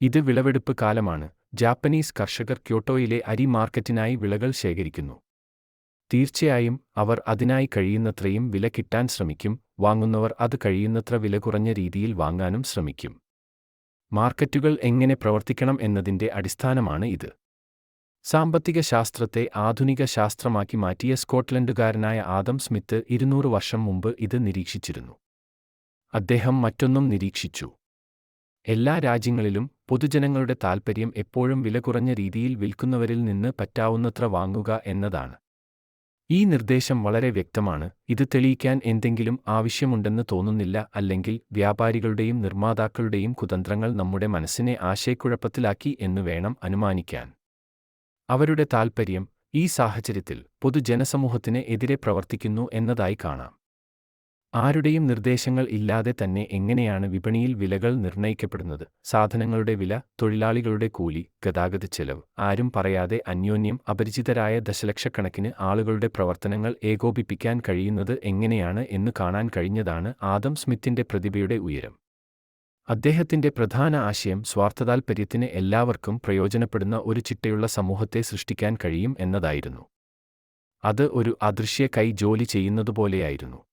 ഇത് വിളവെടുപ്പ് കാലമാണ്. ജാപ്പനീസ് കർഷകർ ക്യോട്ടോയിലെ അരി മാർക്കറ്റിനായി വിളകൾ ശേഖരിക്കുന്നു. തീർച്ചയായും അവർ അതിനായി കഴിയുന്നത്രയും വില കിട്ടാൻ ശ്രമിക്കും. വാങ്ങുന്നവർ അത് കഴിയുന്നത്ര വില കുറഞ്ഞ രീതിയിൽ വാങ്ങാനും ശ്രമിക്കും. മാർക്കറ്റുകൾ എങ്ങനെ പ്രവർത്തിക്കണം എന്നതിന്റെ അടിസ്ഥാനമാണ് ഇത്. സാമ്പത്തിക ശാസ്ത്രത്തെ ആധുനിക ശാസ്ത്രമാക്കി മാറ്റിയ സ്കോട്ട്ലൻഡുകാരനായ ആദം സ്മിത്ത് ഇരുന്നൂറ് വർഷം മുമ്പ് ഇത് നിരീക്ഷിച്ചിരുന്നു. അദ്ദേഹം മറ്റൊന്നും നിരീക്ഷിച്ചു. എല്ലാ രാജ്യങ്ങളിലും പൊതുജനങ്ങളുടെ താൽപ്പര്യം എപ്പോഴും വില കുറഞ്ഞ രീതിയിൽ വിൽക്കുന്നവരിൽ നിന്ന് പറ്റാവുന്നത്ര വാങ്ങുക എന്നതാണ്. ഈ നിർദ്ദേശം വളരെ വ്യക്തമാണ്. ഇത് തെളിയിക്കാൻ എന്തെങ്കിലും ആവശ്യമുണ്ടെന്ന് തോന്നുന്നില്ല അല്ലെങ്കിൽ വ്യാപാരികളുടെയും നിർമ്മാതാക്കളുടെയും കുതന്ത്രങ്ങൾ നമ്മുടെ മനസ്സിനെ ആശയക്കുഴപ്പത്തിലാക്കി എന്ന് വേണം അനുമാനിക്കാൻ. അവരുടെ താൽപ്പര്യം ഈ സാഹചര്യത്തിൽ പൊതുജനസമൂഹത്തിന് എതിരെ പ്രവർത്തിക്കുന്നു എന്നതായി കാണാം. ആരുടെയും നിർദ്ദേശങ്ങൾ ഇല്ലാതെ തന്നെ എങ്ങനെയാണ് വിപണിയിൽ വിലകൾ നിർണയിക്കപ്പെടുന്നത്? സാധനങ്ങളുടെ വില തൊഴിലാളികളുടെ കൂലി ഗതാഗത ചെലവ് ആരും പറയാതെ അന്യോന്യം അപരിചിതരായ ദശലക്ഷക്കണക്കിന് ആളുകളുടെ പ്രവർത്തനങ്ങൾ ഏകോപിപ്പിക്കാൻ കഴിയുന്നത് എങ്ങനെയാണ് എന്ന് കാണാൻ കഴിഞ്ഞതാണ് ആദം സ്മിത്തിന്റെ പ്രതിഭയുടെ ഉയരം. അദ്ദേഹത്തിന്റെ പ്രധാന ആശയം സ്വാർത്ഥതാൽപര്യത്തിന് എല്ലാവർക്കും പ്രയോജനപ്പെടുന്ന ഒരു ചിട്ടയുള്ള സമൂഹത്തെ സൃഷ്ടിക്കാൻ കഴിയും എന്നതായിരുന്നു. അത് ഒരു അദൃശ്യ കൈ ജോലി ചെയ്യുന്നതുപോലെയായിരുന്നു.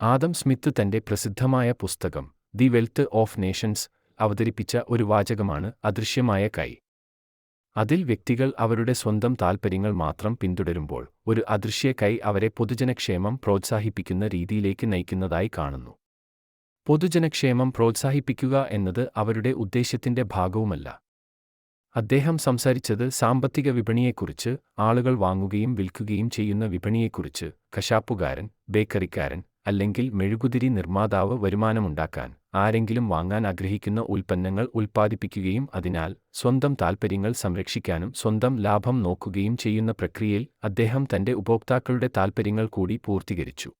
ആദം സ്മിത്ത് തന്റെ പ്രസിദ്ധമായ പുസ്തകം ദി വെൽത്ത് ഓഫ് നേഷൻസ് അവതരിപ്പിച്ച ഒരു വാചകമാണ് അദൃശ്യമായ കൈ. അതിൽ വ്യക്തികൾ അവരുടെ സ്വന്തം താൽപ്പര്യങ്ങൾ മാത്രം പിന്തുടരുമ്പോൾ ഒരു അദൃശ്യ കൈ അവരെ പൊതുജനക്ഷേമം പ്രോത്സാഹിപ്പിക്കുന്ന രീതിയിലേക്ക് നയിക്കുന്നതായി കാണുന്നു. പൊതുജനക്ഷേമം പ്രോത്സാഹിപ്പിക്കുക എന്നത് അവരുടെ ഉദ്ദേശ്യത്തിന്റെ ഭാഗവുമല്ല. അദ്ദേഹം സംസാരിച്ചത് സാമ്പത്തിക വിപണിയെക്കുറിച്ച് ആളുകൾ വാങ്ങുകയും വിൽക്കുകയും ചെയ്യുന്ന വിപണിയെക്കുറിച്ച് കശാപ്പുകാരൻ ബേക്കറിക്കാരൻ അല്ലെങ്കിൽ മെഴുകുതിരി നിർമ്മാതാവ് വരുമാനമുണ്ടാക്കാൻ ആരെങ്കിലും വാങ്ങാൻ ആഗ്രഹിക്കുന്ന ഉൽപ്പന്നങ്ങൾ ഉൽപ്പാദിപ്പിക്കുകയും അതിനാൽ സ്വന്തം താൽപ്പര്യങ്ങൾ സംരക്ഷിക്കാനും സ്വന്തം ലാഭം നോക്കുകയും ചെയ്യുന്ന പ്രക്രിയയിൽ അദ്ദേഹം തന്റെ ഉപഭോക്താക്കളുടെ താൽപ്പര്യങ്ങൾ കൂടി പൂർത്തീകരിച്ചു.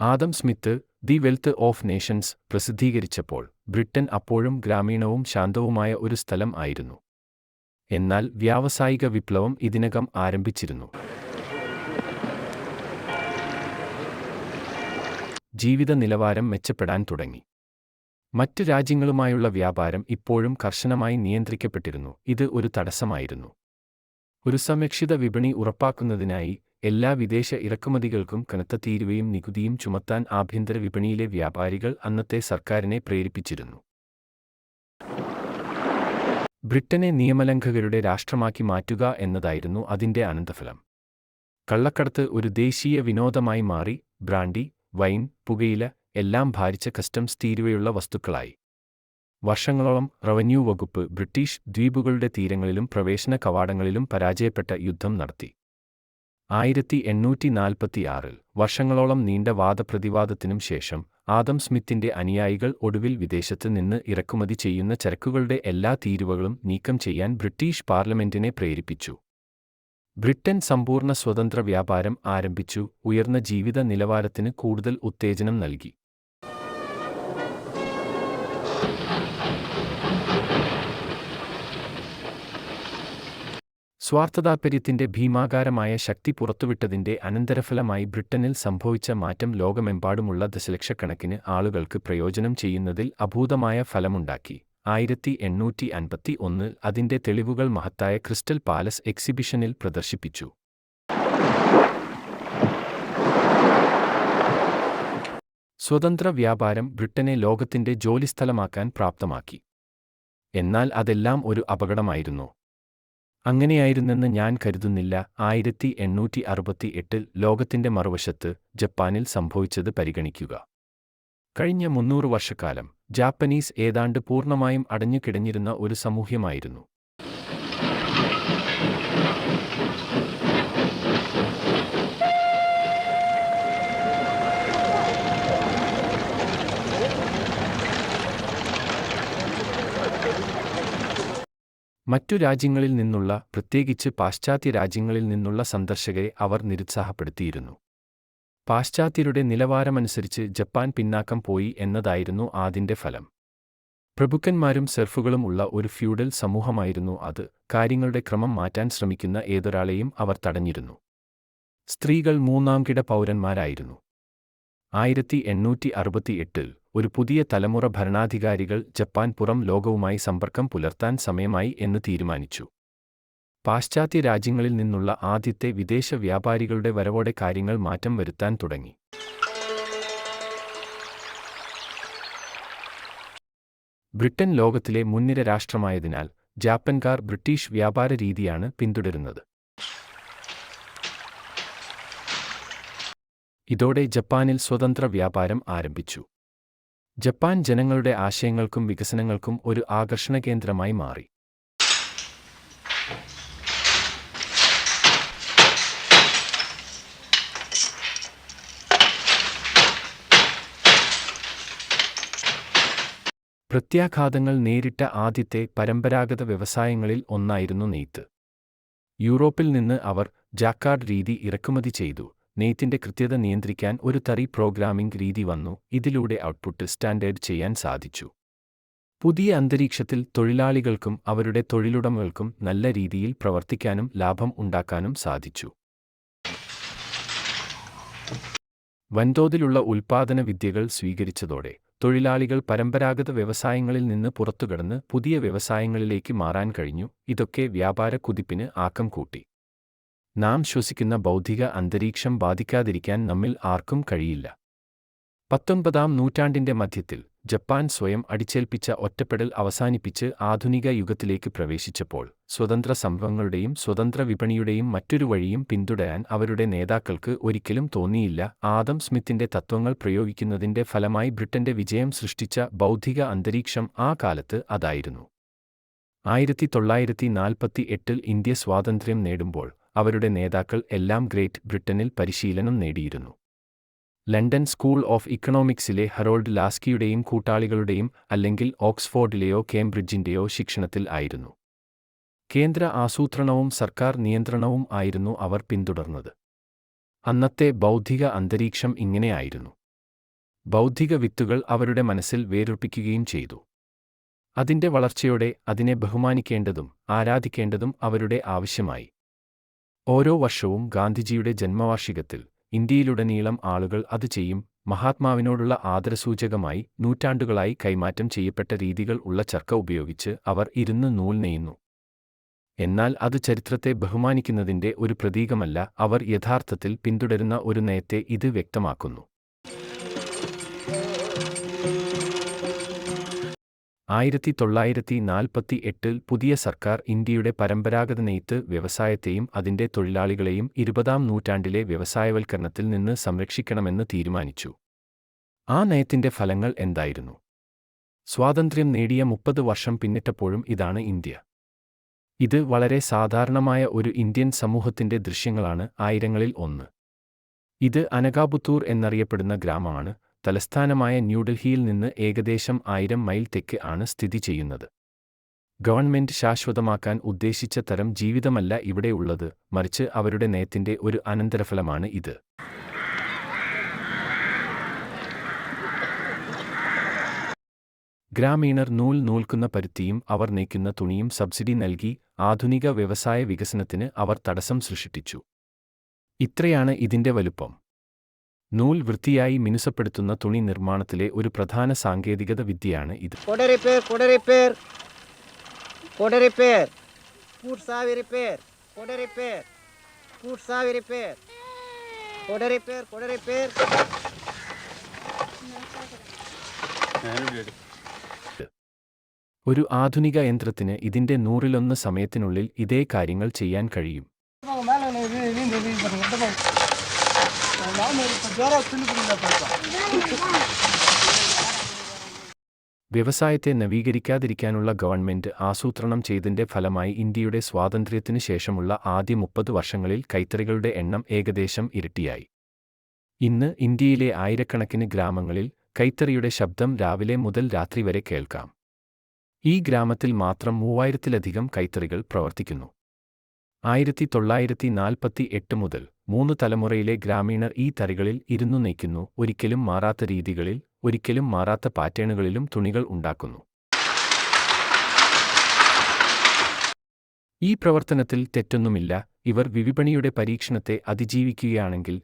Adam Smith the wealth of nations പ്രസിദ്ധീകരിച്ചപ്പോൾ Britain അപ്പോഴും ഗ്രാമീണവും ശാന്തവുമായ ഒരു സ്ഥലം ആയിരുന്നു. എന്നാൽ വ്യാവസായിക വിപ്ലവം ഇതിനകം ആരംഭിച്ചിരുന്നു. ജീവിത നിലവാരം മെച്ചപ്പെടാൻ തുടങ്ങി. മറ്റ് രാജ്യങ്ങളുമായുള്ള വ്യാപാരം ഇപ്പോഴും കർശനമായി നിയന്ത്രിക്കപ്പെട്ടിരുന്നു. ഇത് ഒരു തടസ്സമായിരുന്നു. ഒരു സംരക്ഷിത വിപണി ഉറപ്പാക്കുന്നതിനായി എല്ലാ വിദേശ ഇറക്കുമതികൾക്കും കനത്ത തീരുവയും നികുതിയും ചുമത്താൻ ആഭ്യന്തര വിപണിയിലെ വ്യാപാരികൾ അന്നത്തെ സർക്കാരിനെ പ്രേരിപ്പിച്ചിരുന്നു. ബ്രിട്ടനെ നിയമലംഘകരുടെ രാഷ്ട്രമാക്കി മാറ്റുക എന്നതായിരുന്നു അതിന്റെ അനന്തഫലം. കള്ളക്കടത്ത് ഒരു ദേശീയ വിനോദമായി മാറി ബ്രാൻഡി വൈൻ പുകയില എല്ലാം ഭാരിച്ച കസ്റ്റംസ് തീരുവയുള്ള വസ്തുക്കളായി. വർഷങ്ങളോളം റവന്യൂ വകുപ്പ് ബ്രിട്ടീഷ് ദ്വീപുകളുടെ തീരങ്ങളിലും പ്രവേശന കവാടങ്ങളിലും പരാജയപ്പെട്ട യുദ്ധം നടത്തി. ആയിരത്തി എണ്ണൂറ്റി നാൽപ്പത്തിയാറിൽ വർഷങ്ങളോളം നീണ്ട വാദപ്രതിവാദത്തിനും ശേഷം ആദം സ്മിത്തിന്റെ അനുയായികൾ ഒടുവിൽ വിദേശത്ത് നിന്ന് ഇറക്കുമതി ചെയ്യുന്ന ചരക്കുകളുടെ എല്ലാ തീരുവകളും നീക്കം ചെയ്യാൻ ബ്രിട്ടീഷ് പാർലമെന്റിനെ പ്രേരിപ്പിച്ചു. ബ്രിട്ടൻ സമ്പൂർണ സ്വതന്ത്ര വ്യാപാരം ആരംഭിച്ചു ഉയർന്ന ജീവിത നിലവാരത്തിന് കൂടുതൽ ഉത്തേജനം നൽകി. സ്വാർത്ഥതാൽപര്യത്തിന്റെ ഭീമാകാരമായ ശക്തി പുറത്തുവിട്ടതിന്റെ അനന്തരഫലമായി ബ്രിട്ടനിൽ സംഭവിച്ച മാറ്റം ലോകമെമ്പാടുമുള്ള ദശലക്ഷക്കണക്കിന് ആളുകൾക്ക് പ്രയോജനം ചെയ്യുന്നതിൽ അഭൂതമായ ഫലമുണ്ടാക്കി. ആയിരത്തി എണ്ണൂറ്റി അൻപത്തി ഒന്നിൽ അതിന്റെ തെളിവുകൾ മഹത്തായ ക്രിസ്റ്റൽ പാലസ് എക്സിബിഷനിൽ പ്രദർശിപ്പിച്ചു. സ്വതന്ത്ര വ്യാപാരം ബ്രിട്ടനെ ലോകത്തിന്റെ ജോലിസ്ഥലമാക്കാൻ പ്രാപ്തമാക്കി. എന്നാൽ അതെല്ലാം ഒരു അപകടമായിരുന്നു. അങ്ങനെയായിരുന്നെന്ന് ഞാൻ കരുതുന്നില്ല. ആയിരത്തി എണ്ണൂറ്റി അറുപത്തി എട്ടിൽ ലോകത്തിന്റെ മറുവശത്ത് ജപ്പാനിൽ സംഭവിച്ചത് പരിഗണിക്കുക. കഴിഞ്ഞ മുന്നൂറ് വർഷക്കാലം ജാപ്പനീസ് ഏതാണ്ട് പൂർണമായും അടഞ്ഞുകിടഞ്ഞിരുന്ന ഒരു സമൂഹമായിരുന്നു. മറ്റു രാജ്യങ്ങളിൽ നിന്നുള്ള പ്രത്യേകിച്ച് പാശ്ചാത്യ രാജ്യങ്ങളിൽ നിന്നുള്ള സന്ദർശകരെ അവർ നിരുത്സാഹപ്പെടുത്തിയിരുന്നു. പാശ്ചാത്യരുടെ നിലവാരമനുസരിച്ച് ജപ്പാൻ പിന്നാക്കം പോയി എന്നതായിരുന്നു ആദിന്റെ ഫലം. പ്രഭുക്കന്മാരും സെർഫുകളും ഉള്ള ഒരു ഫ്യൂഡൽ സമൂഹമായിരുന്നു അത്. കാര്യങ്ങളുടെ ക്രമം മാറ്റാൻ ശ്രമിക്കുന്ന ഏതൊരാളെയും അവർ തടഞ്ഞിരുന്നു. സ്ത്രീകൾ മൂന്നാംകിട പൗരന്മാരായിരുന്നു. ആയിരത്തി എണ്ണൂറ്റി അറുപത്തിയെട്ടിൽ ഒരു പുതിയ തലമുറ ഭരണാധികാരികൾ ജപ്പാൻ പുറം ലോകവുമായി സമ്പർക്കം പുലർത്താൻ സമയമായി എന്ന് തീരുമാനിച്ചു. പാശ്ചാത്യ രാജ്യങ്ങളിൽ നിന്നുള്ള ആദ്യത്തെ വിദേശ വ്യാപാരികളുടെ വരവോടെ കാര്യങ്ങൾ മാറ്റം വരുത്താൻ തുടങ്ങി. ബ്രിട്ടൻ ലോകത്തിലെ മുൻനിര രാഷ്ട്രമായതിനാൽ ജാപ്പൻകാർ ബ്രിട്ടീഷ് വ്യാപാര രീതിയാണ് പിന്തുടരുന്നത്. ഇതോടെ ജപ്പാനിൽ സ്വതന്ത്ര വ്യാപാരം ആരംഭിച്ചു. ജപ്പാൻ ജനങ്ങളുടെ ആശയങ്ങൾക്കും വികസനങ്ങൾക്കും ഒരു ആകർഷണ കേന്ദ്രമായി മാറി. പ്രത്യാഘാതങ്ങൾ നേരിട്ട ആദ്യത്തെ പരമ്പരാഗത വ്യവസായങ്ങളിൽ ഒന്നായിരുന്നു നെയ്ത്ത്. യൂറോപ്പിൽ നിന്ന് അവർ ജാക്കാർഡ് രീതി ഇറക്കുമതി ചെയ്തു. നെയ്ത്തിന്റെ കൃത്യത നിയന്ത്രിക്കാൻ ഒരു തറി പ്രോഗ്രാമിംഗ് രീതി വന്നു. ഇതിലൂടെ ഔട്ട്പുട്ട് സ്റ്റാൻഡേർഡ് ചെയ്യാൻ സാധിച്ചു. പുതിയ അന്തരീക്ഷത്തിൽ തൊഴിലാളികൾക്കും അവരുടെ തൊഴിലുടമകൾക്കും നല്ല രീതിയിൽ പ്രവർത്തിക്കാനും ലാഭം ഉണ്ടാക്കാനും സാധിച്ചു. വൻതോതിലുള്ള ഉൽപ്പാദന വിദ്യകൾ സ്വീകരിച്ചതോടെ തൊഴിലാളികൾ പരമ്പരാഗത വ്യവസായങ്ങളിൽ നിന്ന് പുറത്തുകടന്ന് പുതിയ വ്യവസായങ്ങളിലേക്ക് മാറാൻ കഴിഞ്ഞു. ഇതൊക്കെ വ്യാപാര കുതിപ്പിന് ആക്കം കൂട്ടി. നാം ശ്വസിക്കുന്ന ബൗദ്ധിക അന്തരീക്ഷം ബാധിക്കാതിരിക്കാൻ നമ്മിൽ ആർക്കും കഴിയില്ല. പത്തൊൻപതാം നൂറ്റാണ്ടിന്റെ മധ്യത്തിൽ ജപ്പാൻ സ്വയം അടിച്ചേൽപ്പിച്ച ഒറ്റപ്പെടൽ അവസാനിപ്പിച്ച് ആധുനിക യുഗത്തിലേക്ക് പ്രവേശിച്ചപ്പോൾ സ്വതന്ത്ര സംഭവങ്ങളുടെയും സ്വതന്ത്ര വിപണിയുടെയും മറ്റൊരു വഴിയും പിന്തുടരാൻ അവരുടെ നേതാക്കൾക്ക് ഒരിക്കലും തോന്നിയില്ല. ആദം സ്മിത്തിന്റെ തത്വങ്ങൾ പ്രയോഗിക്കുന്നതിന്റെ ഫലമായി ബ്രിട്ടന്റെ വിജയം സൃഷ്ടിച്ച ബൗദ്ധിക അന്തരീക്ഷം ആ കാലത്ത് അതായിരുന്നു. ആയിരത്തി തൊള്ളായിരത്തി നാൽപ്പത്തി എട്ടിൽ ഇന്ത്യ സ്വാതന്ത്ര്യം നേടുമ്പോൾ അവരുടെ നേതാക്കൾ എല്ലാം ഗ്രേറ്റ് ബ്രിട്ടനിൽ പരിശീലനം നേടിയിരുന്നു. ലണ്ടൻ സ്കൂൾ ഓഫ് ഇക്കണോമിക്സിലെ ഹറോൾഡ് ലാസ്കിയുടെയും കൂട്ടാളികളുടെയും അല്ലെങ്കിൽ ഓക്സ്ഫോർഡിലെയോ കേംബ്രിഡ്ജിന്റെയോ ശിക്ഷണത്തിൽ ആയിരുന്നു. കേന്ദ്ര ആസൂത്രണവും സർക്കാർ നിയന്ത്രണവും ആയിരുന്നു അവർ പിന്തുടർന്നത്. അന്നത്തെ ബൗദ്ധിക അന്തരീക്ഷം ഇങ്ങനെയായിരുന്നു. ബൗദ്ധിക വിത്തുകൾ അവരുടെ മനസ്സിൽ വേരുറപ്പിക്കുകയും ചെയ്തു. അതിന്റെ വളർച്ചയോടെ അതിനെ ബഹുമാനിക്കേണ്ടതും ആരാധിക്കേണ്ടതും അവരുടെ ആവശ്യമായി. ഓരോ വർഷവും ഗാന്ധിജിയുടെ ജന്മവാർഷികത്തിൽ ഇന്ത്യയിലുടനീളം ആളുകൾ അത് ചെയ്യും മഹാത്മാവിനോടുള്ള ആദരസൂചകമായി നൂറ്റാണ്ടുകളായി കൈമാറ്റം ചെയ്യപ്പെട്ട രീതികൾ ഉള്ള ചർക്ക ഉപയോഗിച്ച് അവർ ഇരുന്ന് നൂൽ നെയ്യുന്നു. എന്നാൽ അത് ചരിത്രത്തെ ബഹുമാനിക്കുന്നതിന്റെ ഒരു പ്രതീകമല്ല അവർ യഥാർത്ഥത്തിൽ പിന്തുടരുന്ന ഒരു നയത്തെ ഇത് വ്യക്തമാക്കുന്നു. ആയിരത്തി തൊള്ളായിരത്തി നാൽപ്പത്തി എട്ടിൽ പുതിയ സർക്കാർ ഇന്ത്യയുടെ പരമ്പരാഗത നെയ്ത്ത് വ്യവസായത്തെയും അതിന്റെ തൊഴിലാളികളെയും ഇരുപതാം നൂറ്റാണ്ടിലെ വ്യവസായവൽക്കരണത്തിൽ നിന്ന് സംരക്ഷിക്കണമെന്ന് തീരുമാനിച്ചു. ആ നയത്തിന്റെ ഫലങ്ങൾ എന്തായിരുന്നു? സ്വാതന്ത്ര്യം നേടിയ മുപ്പത് വർഷം പിന്നിട്ടപ്പോഴും ഇതാണ് ഇന്ത്യ. ഇത് വളരെ സാധാരണമായ ഒരു ഇന്ത്യൻ സമൂഹത്തിന്റെ ദൃശ്യങ്ങളാണ് ആയിരങ്ങളിൽ ഒന്ന്. ഇത് അനകാപുത്തൂർ എന്നറിയപ്പെടുന്ന ഗ്രാമമാണ്. തലസ്ഥാനമായ ന്യൂഡൽഹിയിൽ നിന്ന് ഏകദേശം ആയിരം മൈൽ തെക്ക് ആണ് സ്ഥിതി ചെയ്യുന്നത്. ഗവൺമെന്റ് ശാശ്വതമാക്കാൻ ഉദ്ദേശിച്ച തരം ജീവിതമല്ല ഇവിടെ ഉള്ളത് മറിച്ച് അവരുടെ നയത്തിന്റെ ഒരു അനന്തരഫലമാണ് ഇത്. ഗ്രാമീണർ നൂൽ നൂൽക്കുന്ന പരുത്തിയും അവർ നെയ്ക്കുന്ന തുണിയും സബ്സിഡി നൽകി ആധുനിക വ്യവസായ വികസനത്തിന് അവർ തടസ്സം സൃഷ്ടിച്ചു. ഇത്രയാണ് ഇതിന്റെ വലുപ്പം. നൂൽ വൃത്തിയായി മിനുസപ്പെടുത്തുന്ന തുണി നിർമ്മാണത്തിലെ ഒരു പ്രധാന സാങ്കേതികത വിദ്യയാണ് ഇത്. ഒരു ആധുനിക യന്ത്രത്തിന് ഇതിന്റെ നൂറിലൊന്ന് സമയത്തിനുള്ളിൽ ഇതേ കാര്യങ്ങൾ ചെയ്യാൻ കഴിയും. വ്യവസായത്തെ നവീകരിക്കാതിരിക്കാനുള്ള ഗവൺമെന്റ് ആസൂത്രണം ചെയ്തതിന്റെ ഫലമായി ഇന്ത്യയുടെ സ്വാതന്ത്ര്യത്തിനു ശേഷമുള്ള ആദ്യ മുപ്പത് വർഷങ്ങളിൽ കൈത്തറികളുടെ എണ്ണം ഏകദേശം ഇരട്ടിയായി. ഇന്ന് ഇന്ത്യയിലെ ആയിരക്കണക്കിന് ഗ്രാമങ്ങളിൽ കൈത്തറിയുടെ ശബ്ദം രാവിലെ മുതൽ രാത്രി വരെ കേൾക്കാം. ഈ ഗ്രാമത്തിൽ മാത്രം മൂവായിരത്തിലധികം കൈത്തറികൾ പ്രവർത്തിക്കുന്നു. ആയിരത്തി തൊള്ളായിരത്തി നാൽപ്പത്തി എട്ട് മുതൽ മൂന്ന് തലമുറയിലെ ഗ്രാമീണർ ഈ തറികളിൽ ഇരുന്നു നയിക്കുന്നു ഒരിക്കലും മാറാത്ത രീതികളിൽ ഒരിക്കലും മാറാത്ത പാറ്റേണുകളിലും തുണികൾ ഉണ്ടാക്കുന്നു. ഈ പ്രവർത്തനത്തിൽ തെറ്റൊന്നുമില്ല. ഇവർ വിവിപണിയുടെ പരീക്ഷണത്തെ അതിജീവിക്കുകയാണെങ്കിൽ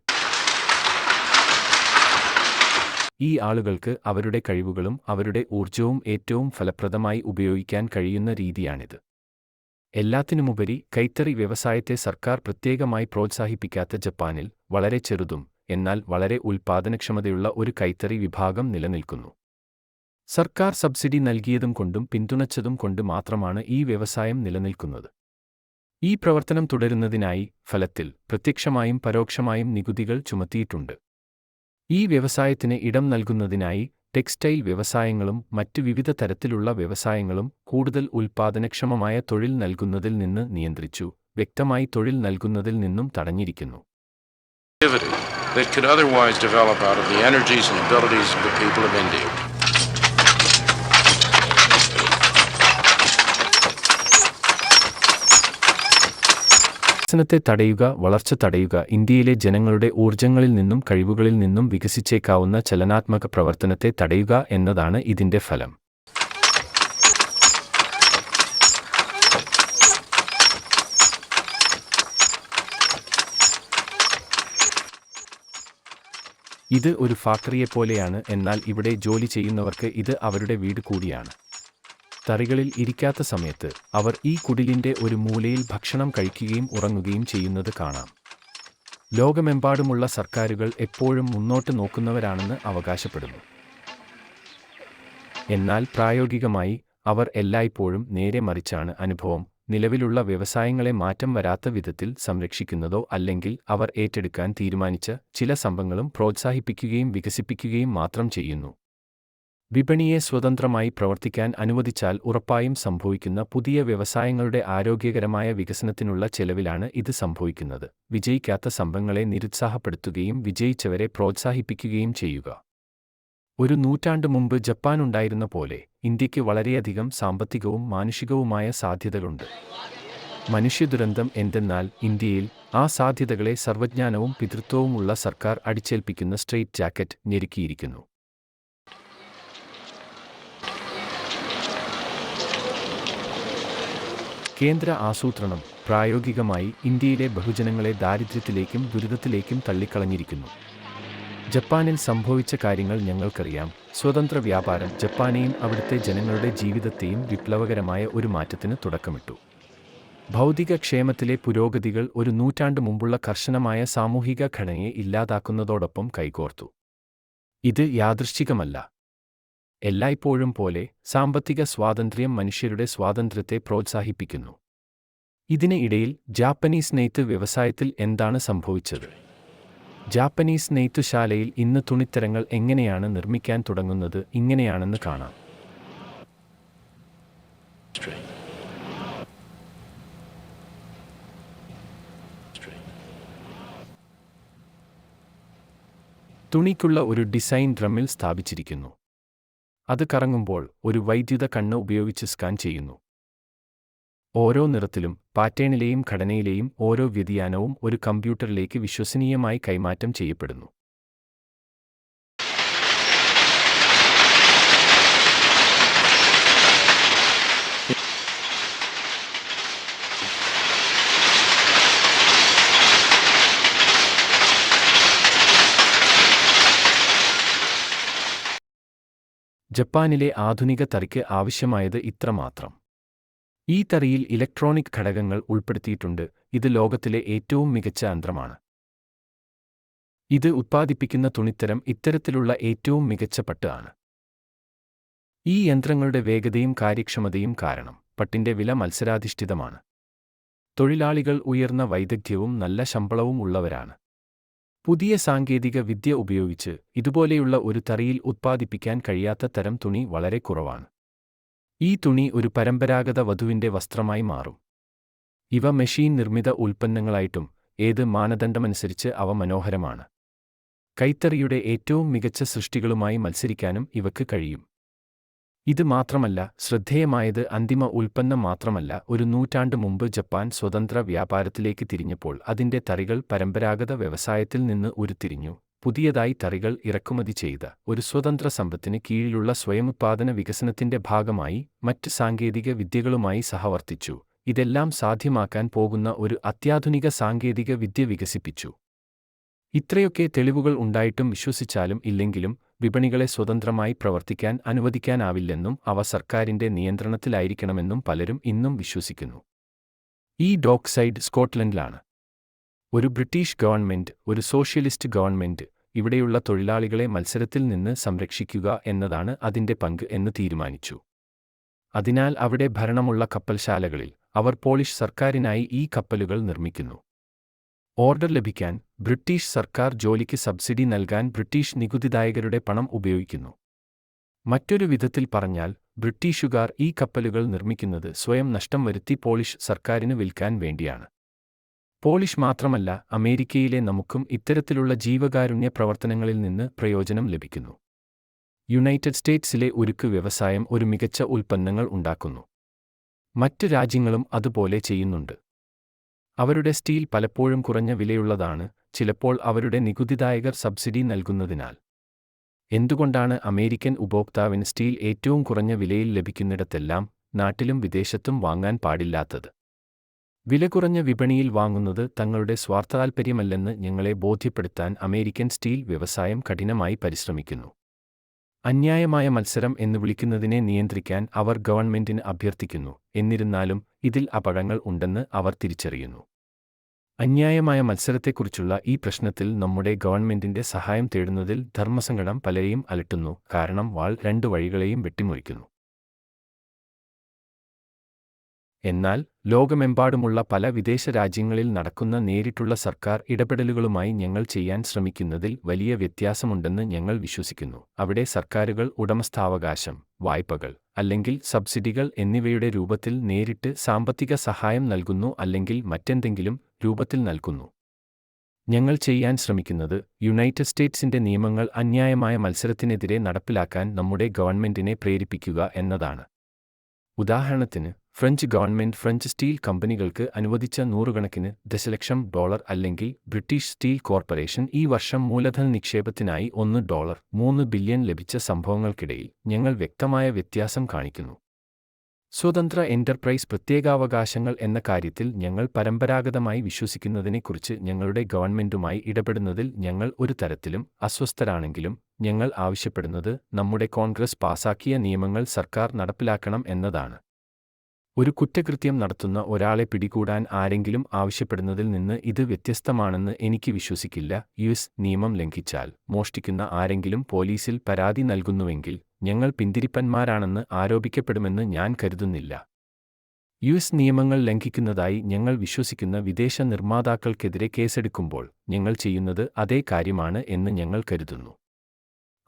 ഈ ആളുകൾക്ക് അവരുടെ കഴിവുകളും അവരുടെ ഊർജവും ഏറ്റവും ഫലപ്രദമായി ഉപയോഗിക്കാൻ കഴിയുന്ന രീതിയാണിത്. എല്ലാത്തിനുമുപരി കൈത്തറി വ്യവസായത്തെ സർക്കാർ പ്രത്യേകമായി പ്രോത്സാഹിപ്പിക്കാത്ത ജപ്പാനിൽ വളരെ ചെറുതും എന്നാൽ വളരെ ഉൽപ്പാദനക്ഷമതയുള്ള ഒരു കൈത്തറി വിഭാഗം നിലനിൽക്കുന്നു. സർക്കാർ സബ്സിഡി നൽകിയതും കൊണ്ടും പിന്തുണച്ചതും കൊണ്ട് മാത്രമാണ് ഈ വ്യവസായം നിലനിൽക്കുന്നത്. ഈ പ്രവർത്തനം തുടരുന്നതിനായി ഫലത്തിൽ പ്രത്യക്ഷമായും പരോക്ഷമായും നികുതികൾ ചുമത്തിയിട്ടുണ്ട്. ഈ വ്യവസായത്തിന് ഇടം നൽകുന്നതിനായി ടെക്സ്റ്റൈൽ വ്യവസായങ്ങളും മറ്റ് വിവിധ തരത്തിലുള്ള വ്യവസായങ്ങളും കൂടുതൽ ഉൽപ്പാദനക്ഷമമായ തൊഴിൽ നൽകുന്നതിൽ നിന്ന് നിയന്ത്രിച്ചു വ്യക്തമായി തൊഴിൽ നൽകുന്നതിൽ നിന്നും തടഞ്ഞിരിക്കുന്നു that could otherwise develop out of the energies and abilities of the people of India. വികസനത്തെ തടയുക വളർച്ച തടയുക ഇന്ത്യയിലെ ജനങ്ങളുടെ ഊർജങ്ങളിൽ നിന്നും കഴിവുകളിൽ നിന്നും വികസിച്ചേക്കാവുന്ന ചലനാത്മക പ്രവർത്തനത്തെ തടയുക എന്നതാണ് ഇതിന്റെ ഫലം. ഇത് ഒരു ഫാക്ടറിയെപ്പോലെയാണ് എന്നാൽ ഇവിടെ ജോലി ചെയ്യുന്നവർക്ക് ഇത് അവരുടെ വീട് കൂടിയാണ്. തറികളിൽ ഇരിക്കാത്ത സമയത്ത് അവർ ഈ കുടിലിന്റെ ഒരു മൂലയിൽ ഭക്ഷണം കഴിക്കുകയും ഉറങ്ങുകയും ചെയ്യുന്നത് കാണാം. ലോകമെമ്പാടുമുള്ള സർക്കാരുകൾ എപ്പോഴും മുന്നോട്ട് നോക്കുന്നവരാണെന്ന് അവകാശപ്പെടുന്നു. എന്നാൽ പ്രായോഗികമായി അവർ എല്ലായ്പ്പോഴും നേരെ മറിച്ചാണ് അനുഭവം. നിലവിലുള്ള വ്യവസായങ്ങളെ മാറ്റം വരാത്ത വിധത്തിൽ സംരക്ഷിക്കുന്നതോ അല്ലെങ്കിൽ അവർ ഏറ്റെടുക്കാൻ തീരുമാനിച്ച ചില സംഭവങ്ങളും പ്രോത്സാഹിപ്പിക്കുകയും വികസിപ്പിക്കുകയും മാത്രം ചെയ്യുന്നു. വിപണിയെ സ്വതന്ത്രമായി പ്രവർത്തിക്കാൻ അനുവദിച്ചാൽ ഉറപ്പായും സംഭവിക്കുന്ന പുതിയ വ്യവസായങ്ങളുടെ ആരോഗ്യകരമായ വികസനത്തിനുള്ള ചെലവിലാണ് ഇത് സംഭവിക്കുന്നത്. വിജയിക്കാത്ത സംഭവങ്ങളെ നിരുത്സാഹപ്പെടുത്തുകയും വിജയിച്ചവരെ പ്രോത്സാഹിപ്പിക്കുകയും ചെയ്യുക. ഒരു നൂറ്റാണ്ട് മുമ്പ് ജപ്പാൻ ഉണ്ടായിരുന്ന പോലെ ഇന്ത്യയ്ക്ക് വളരെയധികം സാമ്പത്തികവും മാനുഷികവുമായ സാധ്യതകളുണ്ട്. മനുഷ്യദുരന്തം എന്തെന്നാൽ ഇന്ത്യയിൽ ആ സാധ്യതകളെ സർവജ്ഞാനവും പിതൃത്വവുമുള്ള സർക്കാർ അടിച്ചേൽപ്പിക്കുന്ന സ്ട്രെയിറ്റ് ജാക്കറ്റ് ഞെരുക്കിയിരിക്കുന്നു. കേന്ദ്ര ആസൂത്രണം പ്രായോഗികമായി ഇന്ത്യയിലെ ബഹുജനങ്ങളെ ദാരിദ്ര്യത്തിലേക്കും ദുരിതത്തിലേക്കും തള്ളിക്കളഞ്ഞിരിക്കുന്നു. ജപ്പാനിൽ സംഭവിച്ച കാര്യങ്ങൾ ഞങ്ങൾക്കറിയാം. സ്വതന്ത്ര വ്യാപാരം ജപ്പാനെയും അവിടുത്തെ ജനങ്ങളുടെ ജീവിതത്തെയും വിപ്ലവകരമായ ഒരു മാറ്റത്തിന് തുടക്കമിട്ടു. ഭൗതിക ക്ഷേമത്തിലെ പുരോഗതികൾ ഒരു നൂറ്റാണ്ട് മുമ്പുള്ള കർശനമായ സാമൂഹിക ഘടനയെ ഇല്ലാതാക്കുന്നതോടൊപ്പം കൈകോർത്തു. ഇത് യാദൃശ്ചികമല്ല. എല്ലായ്പ്പോഴും പോലെ സാമ്പത്തിക സ്വാതന്ത്ര്യം മനുഷ്യരുടെ സ്വാതന്ത്ര്യത്തെ പ്രോത്സാഹിപ്പിക്കുന്നു. ഇതിന് ഇടയിൽ ജാപ്പനീസ് നെയ്ത്ത് വ്യവസായത്തിൽ എന്താണ് സംഭവിച്ചത്? ജാപ്പനീസ് നെയ്ത്തുശാലയിൽ ഇന്ന് തുണിത്തരങ്ങൾ എങ്ങനെയാണ് നിർമ്മിക്കാൻ തുടങ്ങുന്നത് ഇങ്ങനെയാണെന്ന് കാണാം. തുണിക്കുള്ള ഒരു ഡിസൈൻ ഡ്രമ്മിൽ സ്ഥാപിച്ചിരിക്കുന്നു. അത് കറങ്ങുമ്പോൾ ഒരു വൈദ്യുത കണ്ണ് ഉപയോഗിച്ച് സ്കാൻ ചെയ്യുന്നു. ഓരോ നിറത്തിലും പാറ്റേണിലെയും ഘടനയിലെയും ഓരോ വ്യതിയാനവും ഒരു കമ്പ്യൂട്ടറിലേക്ക് വിശ്വസനീയമായി കൈമാറ്റം ചെയ്യപ്പെടുന്നു. ജപ്പാനിലെ ആധുനിക തറിക്ക് ആവശ്യമായത് ഇത്രമാത്രം. ഈ തറിയിൽ ഇലക്ട്രോണിക് ഘടകങ്ങൾ ഉൾപ്പെടുത്തിയിട്ടുണ്ട്. ഇത് ലോകത്തിലെ ഏറ്റവും മികച്ച യന്ത്രമാണ് ഇത് ഉത്പാദിപ്പിക്കുന്ന തുണിത്തരം ഇത്തരത്തിലുള്ള ഏറ്റവും മികച്ച പട്ട് ആണ്. ഈ യന്ത്രങ്ങളുടെ വേഗതയും കാര്യക്ഷമതയും കാരണം പട്ടിന്റെ വില മത്സരാധിഷ്ഠിതമാണ്. തൊഴിലാളികൾ ഉയർന്ന വൈദഗ്ധ്യവും നല്ല ശമ്പളവും ഉള്ളവരാണ്. പുതിയ സാങ്കേതിക വിദ്യ ഉപയോഗിച്ച് ഇതുപോലെയുള്ള ഒരു തറിയിൽ ഉത്പാദിപ്പിക്കാൻ കഴിയാത്ത തരം തുണി വളരെ കുറവാണ്. ഈ തുണി ഒരു പരമ്പരാഗത വധുവിന്റെ വസ്ത്രമായി മാറും. ഇവ മെഷീൻ നിർമ്മിത ഉൽപ്പന്നങ്ങളായിട്ടും ഏത് മാനദണ്ഡമനുസരിച്ച് അവ മനോഹരമാണ്. കൈത്തറിയുടെ ഏറ്റവും മികച്ച സൃഷ്ടികളുമായി മത്സരിക്കാനും ഇവക്ക് കഴിയും. ഇത് മാത്രമല്ല ശ്രദ്ധേയമായത് അന്തിമ ഉൽപ്പന്നം മാത്രമല്ല ഒരു നൂറ്റാണ്ട് മുമ്പ് ജപ്പാൻ സ്വതന്ത്ര വ്യാപാരത്തിലേക്ക് തിരിഞ്ഞപ്പോൾ അതിന്റെ തറികൾ പരമ്പരാഗത വ്യവസായത്തിൽ നിന്ന് ഉരുത്തിരിഞ്ഞു. പുതിയതായി തറികൾ ഇറക്കുമതി ചെയ്ത ഒരു സ്വതന്ത്ര സമ്പത്തിന് കീഴിലുള്ള സ്വയമുത്പാദന വികസനത്തിന്റെ ഭാഗമായി മറ്റ് സാങ്കേതിക വിദ്യകളുമായി സഹവർത്തിച്ചു. ഇതെല്ലാം സാധ്യമാക്കാൻ പോകുന്ന ഒരു അത്യാധുനിക സാങ്കേതിക വിദ്യ വികസിപ്പിച്ചു. ഇത്രയൊക്കെ തെളിവുകൾ ഉണ്ടായിട്ടും വിശ്വസിച്ചാലും ഇല്ലെങ്കിലും വിപണികളെ സ്വതന്ത്രമായി പ്രവർത്തിക്കാൻ അനുവദിക്കാനാവില്ലെന്നും അവ സർക്കാരിന്റെ നിയന്ത്രണത്തിലായിരിക്കണമെന്നും പലരും ഇന്നും വിശ്വസിക്കുന്നു. ഈ ഡോക്സൈഡ് സ്കോട്ട്ലൻഡിലാണ്. ഒരു ബ്രിട്ടീഷ് ഗവൺമെന്റ് ഒരു സോഷ്യലിസ്റ്റ് ഗവൺമെന്റ് ഇവിടെയുള്ള തൊഴിലാളികളെ മത്സരത്തിൽ നിന്ന് സംരക്ഷിക്കുക എന്നതാണ് അതിന്റെ പങ്ക് എന്ന് തീരുമാനിച്ചു. അതിനാൽ അവിടെ ഭരണമുള്ള കപ്പൽശാലകളിൽ അവർ പോളിഷ് സർക്കാരിനായി ഈ കപ്പലുകൾ നിർമ്മിക്കുന്നു. ഓർഡർ ലഭിക്കാൻ ബ്രിട്ടീഷ് സർക്കാർ ജോലിക്ക് സബ്സിഡി നൽകാൻ ബ്രിട്ടീഷ് നികുതിദായകരുടെ പണം ഉപയോഗിക്കുന്നു. മറ്റൊരു വിധത്തിൽ പറഞ്ഞാൽ ബ്രിട്ടീഷുകാർ ഈ കപ്പലുകൾ നിർമ്മിക്കുന്നത് സ്വയം നഷ്ടം വരുത്തി പോളിഷ് സർക്കാരിന് വിൽക്കാൻ വേണ്ടിയാണ്. പോളിഷ് മാത്രമല്ല അമേരിക്കയിലെ നമുക്കും ഇത്തരത്തിലുള്ള ജീവകാരുണ്യ പ്രവർത്തനങ്ങളിൽ നിന്ന് പ്രയോജനം ലഭിക്കുന്നു. യുണൈറ്റഡ് സ്റ്റേറ്റ്സിലെ ഉരുക്ക് വ്യവസായം ഒരു മികച്ച ഉൽപ്പന്നങ്ങൾ ഉണ്ടാക്കുന്നു. മറ്റ് രാജ്യങ്ങളും അതുപോലെ ചെയ്യുന്നുണ്ട്. അവരുടെ സ്റ്റീൽ പലപ്പോഴും കുറഞ്ഞ വിലയുള്ളതാണ് ചിലപ്പോൾ അവരുടെ നികുതിദായകർ സബ്സിഡി നൽകുന്നതിനാൽ. എന്തുകൊണ്ടാണ് അമേരിക്കൻ ഉപഭോക്താവിന് സ്റ്റീൽ ഏറ്റവും കുറഞ്ഞ വിലയിൽ ലഭിക്കുന്നിടത്തെല്ലാം നാട്ടിലും വിദേശത്തും വാങ്ങാൻ പാടില്ലാത്തത്? വില കുറഞ്ഞ വിപണിയിൽ വാങ്ങുന്നത് തങ്ങളുടെ സ്വാർത്ഥതാൽപര്യമല്ലെന്ന് ഞങ്ങളെ ബോധ്യപ്പെടുത്താൻ അമേരിക്കൻ സ്റ്റീൽ വ്യവസായം കഠിനമായി പരിശ്രമിക്കുന്നു. അന്യായമായ മത്സരം എന്ന് വിളിക്കുന്നതിനെ നിയന്ത്രിക്കാൻ അവർ ഗവൺമെന്റിന് അഭ്യർത്ഥിക്കുന്നു. എന്നിരുന്നാലും ഇതിൽ അപകടങ്ങൾ ഉണ്ടെന്ന് അവർ തിരിച്ചറിയുന്നു. അന്യായമായ മത്സരത്തെക്കുറിച്ചുള്ള ഈ പ്രശ്നത്തിൽ നമ്മുടെ ഗവൺമെന്റിന്റെ സഹായം തേടുന്നതിൽ ധർമ്മസങ്കടം പലരെയും അലട്ടുന്നു. കാരണം വാൾ രണ്ടു വഴികളെയും വെട്ടിമുറിക്കുന്നു. എന്നാൽ ലോകമെമ്പാടുമുള്ള പല വിദേശ രാജ്യങ്ങളിൽ നടക്കുന്ന നേരിട്ടുള്ള സർക്കാർ ഇടപെടലുകളുമായി ഞങ്ങൾ ചെയ്യാൻ ശ്രമിക്കുന്നതിൽ വലിയ വ്യത്യാസമുണ്ടെന്ന് ഞങ്ങൾ വിശ്വസിക്കുന്നു. അവിടെ സർക്കാരുകൾ ഉടമസ്ഥാവകാശം വായ്പകൾ അല്ലെങ്കിൽ സബ്സിഡികൾ എന്നിവയുടെ രൂപത്തിൽ നേരിട്ട് സാമ്പത്തിക സഹായം നൽകുന്നു അല്ലെങ്കിൽ മറ്റെന്തെങ്കിലും രൂപത്തിൽ നൽകുന്നു. ഞങ്ങൾ ചെയ്യാൻ ശ്രമിക്കുന്നത് യുണൈറ്റഡ് സ്റ്റേറ്റ്സിന്റെ നിയമങ്ങൾ അന്യായമായ മത്സരത്തിനെതിരെ നടപ്പിലാക്കാൻ നമ്മുടെ ഗവൺമെന്റിനെ പ്രേരിപ്പിക്കുക എന്നതാണ്. ഉദാഹരണത്തിന് ഫ്രഞ്ച് ഗവൺമെന്റ് ഫ്രഞ്ച് സ്റ്റീൽ കമ്പനികൾക്ക് അനുവദിച്ച നൂറുകണക്കിന് ദശലക്ഷം ഡോളർ അല്ലെങ്കിൽ ബ്രിട്ടീഷ് സ്റ്റീൽ കോർപ്പറേഷൻ ഈ വർഷം മൂലധന നിക്ഷേപത്തിനായി ഒന്ന് ഡോളർ മൂന്ന് ബില്യൺ ലഭിച്ച സംഭവങ്ങൾക്കിടയിൽ ഞങ്ങൾ വ്യക്തമായ വ്യത്യാസം കാണിക്കുന്നു. സ്വതന്ത്ര എന്റർപ്രൈസ് പ്രത്യേകാവകാശങ്ങൾ എന്ന കാര്യത്തിൽ ഞങ്ങൾ പരമ്പരാഗതമായി വിശ്വസിക്കുന്നതിനെക്കുറിച്ച് ഞങ്ങളുടെ ഗവൺമെന്റുമായി ഇടപെടുന്നതിൽ ഞങ്ങൾ ഒരു തരത്തിലും അസ്വസ്ഥരാണെങ്കിലും ഞങ്ങൾ ആവശ്യപ്പെടുന്നത് നമ്മുടെ കോൺഗ്രസ് പാസാക്കിയ നിയമങ്ങൾ സർക്കാർ നടപ്പിലാക്കണം എന്നതാണ്. ഒരു കുറ്റകൃത്യം നടത്തുന്ന ഒരാളെ പിടികൂടാൻ ആരെങ്കിലും ആവശ്യപ്പെടുന്നതിൽ നിന്ന് ഇത് വ്യത്യസ്തമാണെന്ന് എനിക്ക് വിശ്വസിക്കില്ല. യു എസ് നിയമം ലംഘിച്ചാൽ മോഷ്ടിക്കുന്ന ആരെങ്കിലും പോലീസിൽ പരാതി നൽകുന്നുവെങ്കിൽ ഞങ്ങൾ പിന്തിരിപ്പന്മാരാണെന്ന് ആരോപിക്കപ്പെടുമെന്ന് ഞാൻ കരുതുന്നില്ല. യു എസ് നിയമങ്ങൾ ലംഘിക്കുന്നതായി ഞങ്ങൾ വിശ്വസിക്കുന്ന വിദേശ നിർമ്മാതാക്കൾക്കെതിരെ കേസെടുക്കുമ്പോൾ ഞങ്ങൾ ചെയ്യുന്നത് അതേ കാര്യമാണ് എന്ന് ഞങ്ങൾ കരുതുന്നു.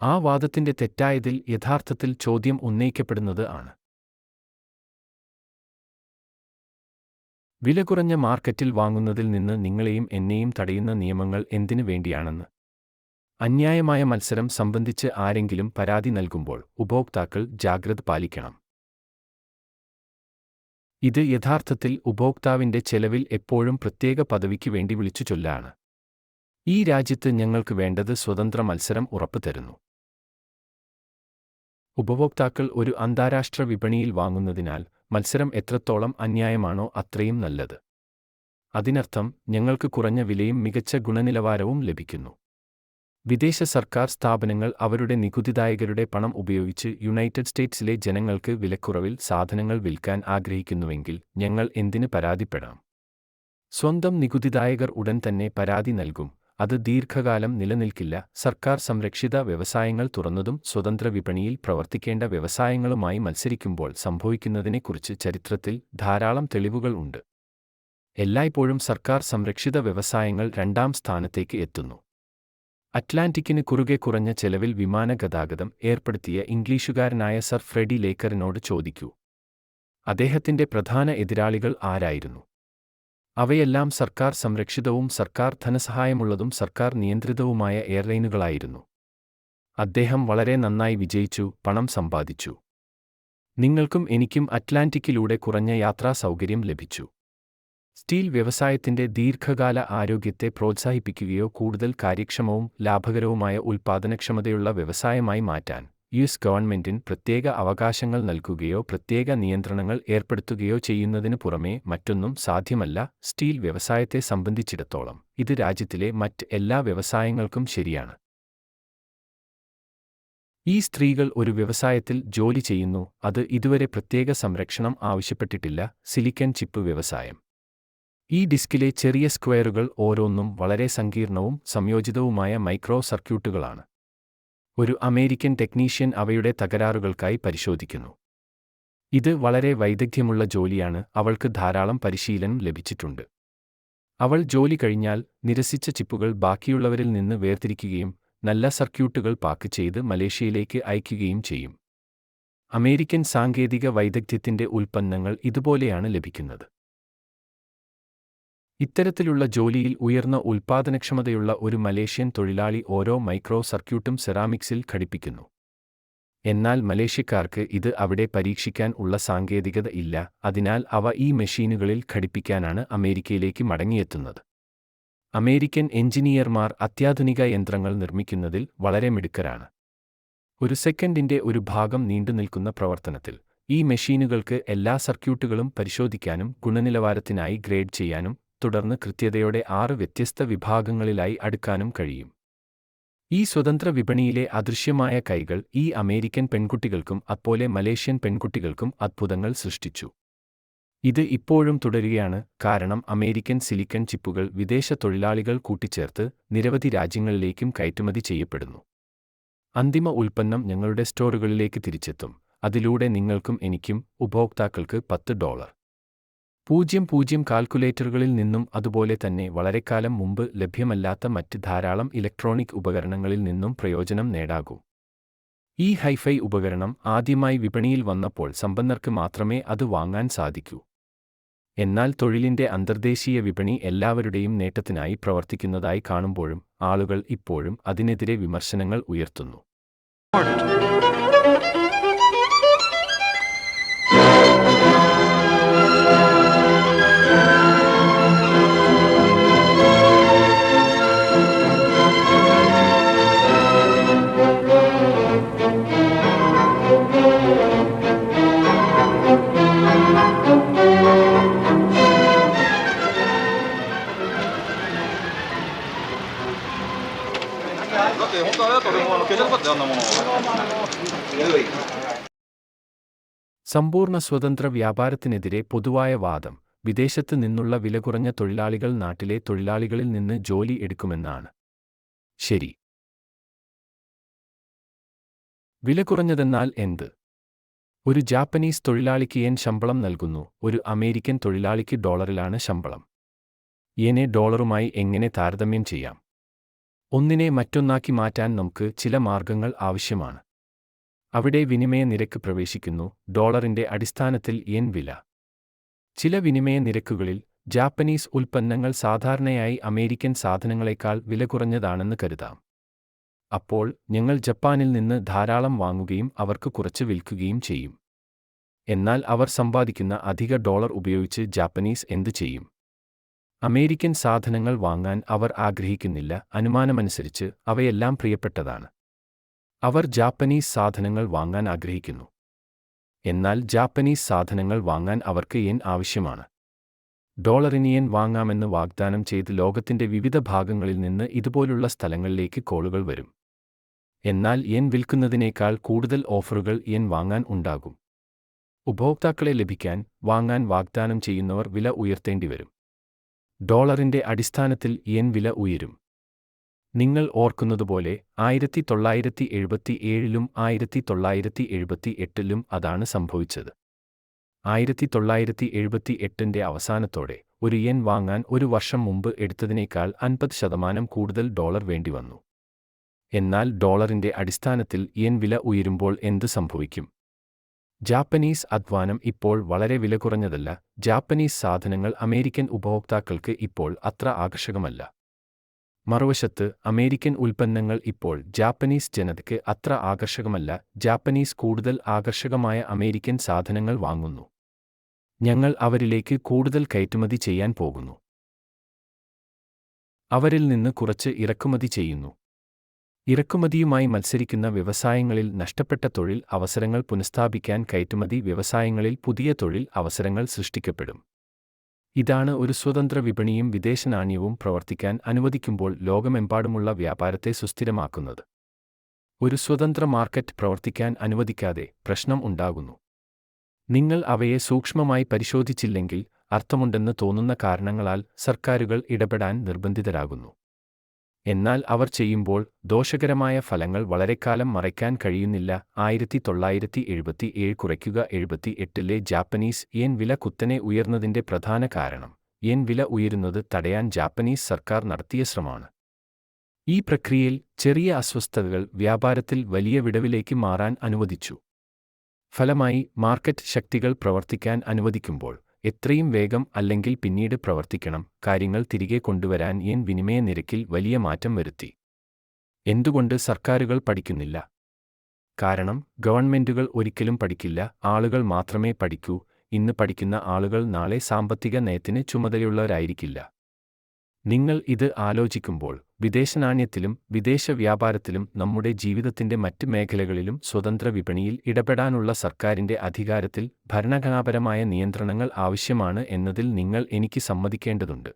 ആ വാദത്തിന്റെ തെറ്റായതിൽ യഥാർത്ഥത്തിൽ ചോദ്യം ഉന്നയിക്കപ്പെടുന്നത് ആണ്. വില കുറഞ്ഞ മാർക്കറ്റിൽ വാങ്ങുന്നതിൽ നിന്ന് നിങ്ങളെയും എന്നെയും തടയുന്ന നിയമങ്ങൾ എന്തിനു വേണ്ടിയാണെന്ന്. അന്യായമായ മത്സരം സംബന്ധിച്ച് ആരെങ്കിലും പരാതി നൽകുമ്പോൾ ഉപഭോക്താക്കൾ ജാഗ്രത പാലിക്കണം. ഇത് യഥാർത്ഥത്തിൽ ഉപഭോക്താവിന്റെ ചെലവിൽ എപ്പോഴും പ്രത്യേക പദവിക്ക് വേണ്ടി വിളിച്ചു ചൊല്ലാണ്. ഈ രാജ്യത്ത് ഞങ്ങൾക്ക് വേണ്ടത് സ്വതന്ത്ര മത്സരം ഉറപ്പു തരുന്നു. ഉപഭോക്താക്കൾ ഒരു അന്താരാഷ്ട്ര വിപണിയിൽ വാങ്ങുന്നതിനാൽ മത്സരം എത്രത്തോളം അന്യായമാണോ അത്രയും നല്ലത്. അതിനർത്ഥം ഞങ്ങൾക്ക് കുറഞ്ഞ വിലയും മികച്ച ഗുണനിലവാരവും ലഭിക്കുന്നു. വിദേശ സർക്കാർ സ്ഥാപനങ്ങൾ അവരുടെ നികുതിദായകരുടെ പണം ഉപയോഗിച്ച് യുണൈറ്റഡ് സ്റ്റേറ്റ്സിലെ ജനങ്ങൾക്ക് വിലക്കുറവിൽ സാധനങ്ങൾ വിൽക്കാൻ ആഗ്രഹിക്കുന്നുവെങ്കിൽ ഞങ്ങൾ എന്തിന് പരാതിപ്പെടാം? സ്വന്തം നികുതിദായകർ ഉടൻ തന്നെ പരാതി നൽകും അത് ദീർഘകാലം നിലനിൽക്കില്ല. സർക്കാർ സംരക്ഷിത വ്യവസായങ്ങൾ തുറന്നതും സ്വതന്ത്ര വിപണിയിൽ പ്രവർത്തിക്കേണ്ട വ്യവസായങ്ങളുമായി മത്സരിക്കുമ്പോൾ സംഭവിക്കുന്നതിനെക്കുറിച്ച് ചരിത്രത്തിൽ ധാരാളം തെളിവുകൾ ഉണ്ട്. എല്ലായ്പ്പോഴും സർക്കാർ സംരക്ഷിത വ്യവസായങ്ങൾ രണ്ടാം സ്ഥാനത്തേക്ക് എത്തുന്നു. അറ്റ്ലാന്റിക്കിന് കുറുകെ കുറഞ്ഞ ചെലവിൽ വിമാന ഗതാഗതം ഏർപ്പെടുത്തിയ ഇംഗ്ലീഷുകാരനായ സർ ഫ്രെഡി ലേക്കറിനോട് ചോദിക്കൂ. അദ്ദേഹത്തിന്റെ പ്രധാന എതിരാളികൾ ആരായിരുന്നു? അവയെല്ലാം സർക്കാർ സംരക്ഷിതവും സർക്കാർ ധനസഹായമുള്ളതും സർക്കാർ നിയന്ത്രിതവുമായ എയർലൈനുകളായിരുന്നു. അദ്ദേഹം വളരെ നന്നായി വിജയിച്ചു പണം സമ്പാദിച്ചു. നിങ്ങൾക്കും എനിക്കും അറ്റ്ലാന്റിക്കിലൂടെ കുറഞ്ഞ യാത്രാ സൗകര്യം ലഭിച്ചു. സ്റ്റീൽ വ്യവസായത്തിന്റെ ദീർഘകാല ആരോഗ്യത്തെ പ്രോത്സാഹിപ്പിക്കുകയോ കൂടുതൽ കാര്യക്ഷമവും ലാഭകരവുമായ ഉൽപ്പാദനക്ഷമതയുള്ള വ്യവസായമായി മാറ്റാൻ. യു എസ് ഗവൺമെന്റിന് പ്രത്യേക അവകാശങ്ങൾ നൽകുകയോ പ്രത്യേക നിയന്ത്രണങ്ങൾ ഏർപ്പെടുത്തുകയോ ചെയ്യുന്നതിനു പുറമേ മറ്റൊന്നും സാധ്യമല്ല സ്റ്റീൽ വ്യവസായത്തെ സംബന്ധിച്ചിടത്തോളം. ഇത് രാജ്യത്തിലെ മറ്റ് എല്ലാ വ്യവസായങ്ങൾക്കും ശരിയാണ്. ഈ സ്ത്രീകൾ ഒരു വ്യവസായത്തിൽ ജോലി ചെയ്യുന്നു. അത് ഇതുവരെ പ്രത്യേക സംരക്ഷണം ആവശ്യപ്പെട്ടിട്ടില്ല. സിലിക്കൺ ചിപ്പ് വ്യവസായം. ഈ ഡിസ്കിലെ ചെറിയ സ്ക്വയറുകൾ ഓരോന്നും വളരെ സങ്കീർണവും സംയോജിതവുമായ മൈക്രോ സർക്യൂട്ടുകളാണ്. ഒരു അമേരിക്കൻ ടെക്നീഷ്യൻ അവയുടെ തകരാറുകൾക്കായി പരിശോധിക്കുന്നു. ഇത് വളരെ വൈദഗ്ധ്യമുള്ള ജോലിയാണ് അവൾക്ക് ധാരാളം പരിശീലനം ലഭിച്ചിട്ടുണ്ട്. അവൾ ജോലി കഴിഞ്ഞാൽ നിരസിച്ച ചിപ്പുകൾ ബാക്കിയുള്ളവരിൽ നിന്ന് വേർതിരിക്കുകയും നല്ല സർക്യൂട്ടുകൾ പാക്ക് ചെയ്ത് മലേഷ്യയിലേക്ക് അയക്കുകയും ചെയ്യും. അമേരിക്കൻ സാങ്കേതിക വൈദഗ്ധ്യത്തിന്റെ ഉൽപ്പന്നങ്ങൾ ഇതുപോലെയാണ് ലഭിക്കുന്നത്. ഇത്തരത്തിലുള്ള ജോലിയിൽ ഉയർന്ന ഉൽപ്പാദനക്ഷമതയുള്ള ഒരു മലേഷ്യൻ തൊഴിലാളി ഓരോ മൈക്രോ സർക്യൂട്ടും സെറാമിക്സിൽ ഘടിപ്പിക്കുന്നു. എന്നാൽ മലേഷ്യക്കാർക്ക് ഇത് അവിടെ പരീക്ഷിക്കാൻ ഉള്ള സാങ്കേതികത ഇല്ല അതിനാൽ അവ ഈ മെഷീനുകളിൽ ഘടിപ്പിക്കാനാണ് അമേരിക്കയിലേക്ക് മടങ്ങിയെത്തുന്നത്. അമേരിക്കൻ എഞ്ചിനീയർമാർ അത്യാധുനിക യന്ത്രങ്ങൾ നിർമ്മിക്കുന്നതിൽ വളരെ മിടുക്കരാണ്. ഒരു സെക്കൻഡിന്റെ ഒരു ഭാഗം നീണ്ടുനിൽക്കുന്ന പ്രവർത്തനത്തിൽ ഈ മെഷീനുകൾക്ക് എല്ലാ സർക്യൂട്ടുകളും പരിശോധിക്കാനും ഗുണനിലവാരത്തിനായി ഗ്രേഡ് ചെയ്യാനും തുടർന്ന് കൃത്യതയോടെ ആറ് വ്യത്യസ്ത വിഭാഗങ്ങളിലായി അടുക്കാനും കഴിയും. ഈ സ്വതന്ത്ര വിപണിയിലെ അദൃശ്യമായ കൈകൾ ഈ അമേരിക്കൻ പെൺകുട്ടികൾക്കും അപ്പോലെ മലേഷ്യൻ പെൺകുട്ടികൾക്കും അത്ഭുതങ്ങൾ സൃഷ്ടിച്ചു. ഇത് ഇപ്പോഴും തുടരുകയാണ് കാരണം അമേരിക്കൻ സിലിക്കൺ ചിപ്പുകൾ വിദേശ തൊഴിലാളികൾ കൂട്ടിച്ചേർത്ത് നിരവധി രാജ്യങ്ങളിലേക്കും കയറ്റുമതി ചെയ്യപ്പെടുന്നു. അന്തിമ ഉൽപ്പന്നം ഞങ്ങളുടെ സ്റ്റോറുകളിലേക്ക് തിരിച്ചെത്തും അതിലൂടെ നിങ്ങൾക്കും എനിക്കും ഉപഭോക്താക്കൾക്ക് പത്ത് ഡോളർ. പൂജ്യം പൂജ്യം കാൽക്കുലേറ്ററുകളിൽ നിന്നും അതുപോലെ തന്നെ വളരെക്കാലം മുമ്പ് ലഭ്യമല്ലാത്ത മറ്റ് ധാരാളം ഇലക്ട്രോണിക് ഉപകരണങ്ങളിൽ നിന്നും പ്രയോജനം നേടാകൂ. ഈ ഹൈഫൈ ഉപകരണം ആദ്യമായി വിപണിയിൽ വന്നപ്പോൾ സമ്പന്നർക്ക് മാത്രമേ അത് വാങ്ങാൻ സാധിക്കൂ. എന്നാൽ തൊഴിലിന്റെ അന്തർദേശീയ വിപണി എല്ലാവരുടെയും നേട്ടത്തിനായി പ്രവർത്തിക്കുന്നതായി കാണുമ്പോഴും ആളുകൾ ഇപ്പോഴും അതിനെതിരെ വിമർശനങ്ങൾ ഉയർത്തുന്നു. സമ്പൂർണ സ്വതന്ത്ര വ്യാപാരത്തിനെതിരെ പൊതുവായ വാദം വിദേശത്ത് നിന്നുള്ള വിലകുറഞ്ഞ തൊഴിലാളികൾ നാട്ടിലെ തൊഴിലാളികളിൽ നിന്ന് ജോലി എടുക്കുമെന്നാണ്. ശരി. വിലകുറഞ്ഞതെന്നാൽ എന്ത്? ഒരു ജാപ്പനീസ് തൊഴിലാളിക്ക് യെൻ ശമ്പളം നൽകുന്നു ഒരു അമേരിക്കൻ തൊഴിലാളിക്ക് ഡോളറിലാണ് ശമ്പളം. യെനെ ഡോളറുമായി എങ്ങനെ താരതമ്യം ചെയ്യാം? ഒന്നിനെ മറ്റൊന്നാക്കി മാറ്റാൻ നമുക്ക് ചില മാർഗങ്ങൾ ആവശ്യമാണ്. അവിടെ വിനിമയ നിരക്ക് പ്രവേശിക്കുന്നു ഡോളറിന്റെ അടിസ്ഥാനത്തിൽ യെൻ വില. ചില വിനിമയ നിരക്കുകളിൽ ജാപ്പനീസ് ഉൽപ്പന്നങ്ങൾ സാധാരണയായി അമേരിക്കൻ സാധനങ്ങളെക്കാൾ വില കുറഞ്ഞതാണെന്ന് കരുതാം. അപ്പോൾ ഞങ്ങൾ ജപ്പാനിൽ നിന്ന് ധാരാളം വാങ്ങുകയും അവർക്ക് കുറച്ച് വിൽക്കുകയും ചെയ്യും. എന്നാൽ അവർ സമ്പാദിക്കുന്ന അധിക ഡോളർ ഉപയോഗിച്ച് ജാപ്പനീസ് എന്തു ചെയ്യും? അമേരിക്കൻ സാധനങ്ങൾ വാങ്ങാൻ അവർ ആഗ്രഹിക്കുന്നില്ല അനുമാനമനുസരിച്ച് അവയെല്ലാം പ്രിയപ്പെട്ടതാണ്. അവർ ജാപ്പനീസ് സാധനങ്ങൾ വാങ്ങാൻ ആഗ്രഹിക്കുന്നു. എന്നാൽ ജാപ്പനീസ് സാധനങ്ങൾ വാങ്ങാൻ അവർക്ക് യെൻ ആവശ്യമാണ്. ഡോളറിന് യെൻ വാങ്ങാമെന്ന് വാഗ്ദാനം ചെയ്ത് ലോകത്തിന്റെ വിവിധ ഭാഗങ്ങളിൽ നിന്ന് ഇതുപോലുള്ള സ്ഥലങ്ങളിലേക്ക് കോളുകൾ വരും. എന്നാൽ യെൻ വിൽക്കുന്നതിനേക്കാൾ കൂടുതൽ ഓഫറുകൾ യെൻ വാങ്ങാൻ ഉണ്ടാകും. ഉപഭോക്താക്കളെ ലഭിക്കാൻ വാങ്ങാൻ വാഗ്ദാനം ചെയ്യുന്നവർ വില ഉയർത്തേണ്ടിവരും. ഡോളറിന്റെ അടിസ്ഥാനത്തിൽ യെൻ വില ഉയരും. നിങ്ങൾ ഓർക്കുന്നതുപോലെ ആയിരത്തി തൊള്ളായിരത്തി എഴുപത്തി ഏഴിലും ആയിരത്തി തൊള്ളായിരത്തി എഴുപത്തി എട്ടിലും അതാണ് സംഭവിച്ചത്. ആയിരത്തി തൊള്ളായിരത്തി എഴുപത്തി എട്ടിന്റെ അവസാനത്തോടെ ഒരു യെൻ വാങ്ങാൻ ഒരു വർഷം മുമ്പ് എടുത്തതിനേക്കാൾ അൻപത് ശതമാനം കൂടുതൽ ഡോളർ വേണ്ടി വന്നു എന്നാൽ ഡോളറിന്റെ അടിസ്ഥാനത്തിൽ യെൻ വില ഉയരുമ്പോൾ എന്ത് സംഭവിക്കും? ജാപ്പനീസ് അധ്വാനം ഇപ്പോൾ വളരെ വില കുറഞ്ഞതല്ല ജാപ്പനീസ് സാധനങ്ങൾ അമേരിക്കൻ ഉപഭോക്താക്കൾക്ക് ഇപ്പോൾ അത്ര ആകർഷകമല്ല. മറുവശത്ത് അമേരിക്കൻ ഉൽപ്പന്നങ്ങൾ ഇപ്പോൾ ജാപ്പനീസ് ജനതയ്ക്ക് അത്ര ആകർഷകമല്ല ജാപ്പനീസ് കൂടുതൽ ആകർഷകമായ അമേരിക്കൻ സാധനങ്ങൾ വാങ്ങുന്നു. ഞങ്ങൾ അവരിലേക്ക് കൂടുതൽ കയറ്റുമതി ചെയ്യാൻ പോകുന്നു. അവരിൽ നിന്ന് കുറച്ച് ഇറക്കുമതി ചെയ്യുന്നു. ഇറക്കുമതിയുമായി മത്സരിക്കുന്ന വ്യവസായങ്ങളിൽ നഷ്ടപ്പെട്ട തൊഴിൽ അവസരങ്ങൾ പുനഃസ്ഥാപിക്കാൻ കയറ്റുമതി വ്യവസായങ്ങളിൽ പുതിയ തൊഴിൽ അവസരങ്ങൾ സൃഷ്ടിക്കപ്പെടും. ഇതാണ് ഒരു സ്വതന്ത്ര വിപണിയും വിദേശ നാണ്യവും പ്രവർത്തിക്കാൻ അനുവദിക്കുമ്പോൾ ലോകമെമ്പാടുമുള്ള വ്യാപാരത്തെ സുസ്ഥിരമാക്കുന്നത്. ഒരു സ്വതന്ത്ര മാർക്കറ്റ് പ്രവർത്തിക്കാൻ അനുവദിക്കാതെ പ്രശ്നം ഉണ്ടാകുന്നു. നിങ്ങൾ അവയെ സൂക്ഷ്മമായി പരിശോധിച്ചില്ലെങ്കിൽ അർത്ഥമുണ്ടെന്ന് തോന്നുന്ന കാരണങ്ങളാൽ സർക്കാരുകൾ ഇടപെടാൻ നിർബന്ധിതരാകുന്നു. എന്നാൽ അവർ ചെയ്യുമ്പോൾ ദോഷകരമായ ഫലങ്ങൾ വളരെക്കാലം മറയ്ക്കാൻ കഴിയുന്നില്ല. ആയിരത്തി തൊള്ളായിരത്തി എഴുപത്തി ഏഴ് കുറയ്ക്കുക. എഴുപത്തി എട്ടിലെ ജാപ്പനീസ് യെൻ വില കുത്തനെ ഉയർന്നതിന്റെ പ്രധാന കാരണം. യെൻ വില ഉയരുന്നത് തടയാൻ ജാപ്പനീസ് സർക്കാർ നടത്തിയ ശ്രമമാണ്. ഈ പ്രക്രിയയിൽ ചെറിയ അസ്വസ്ഥതകൾ വ്യാപാരത്തിൽ വലിയ വിടവിലേക്ക് മാറാൻ അനുവദിച്ചു. ഫലമായി മാർക്കറ്റ് ശക്തികൾ പ്രവർത്തിക്കാൻ അനുവദിക്കുമ്പോൾ എത്രയും വേഗം അല്ലെങ്കിൽ പിന്നീട് പ്രവർത്തിക്കണം. കാര്യങ്ങൾ തിരികെ കൊണ്ടുവരാൻ യെൻ വിനിമയ നിരക്കിൽ വലിയ മാറ്റം വരുത്തി. എന്തുകൊണ്ട് സർക്കാരുകൾ പഠിക്കുന്നില്ല? കാരണം ഗവൺമെന്റുകൾ ഒരിക്കലും പഠിക്കില്ല. ആളുകൾ മാത്രമേ പഠിക്കൂ. ഇന്ന് പഠിക്കുന്ന ആളുകൾ നാളെ സാമ്പത്തിക നയത്തിന് ചുമതലയുള്ളവരായിരിക്കില്ല. നിങ്ങൾ ഇത് ആലോചിക്കുമ്പോൾ വിദേശനാണ്യത്തിലും വിദേശ വ്യാപാരത്തിലും നമ്മുടെ ജീവിതത്തിന്റെ മറ്റ് മേഖലകളിലും സ്വതന്ത്ര വിപണിയിൽ ഇടപെടാനുള്ള സർക്കാരിന്റെ അധികാരത്തിൽ ഭരണഘടനാപരമായ നിയന്ത്രണങ്ങൾ ആവശ്യമാണ് എന്നതിൽ നിങ്ങൾ എനിക്ക് സമ്മതിക്കേണ്ടതുണ്ട്.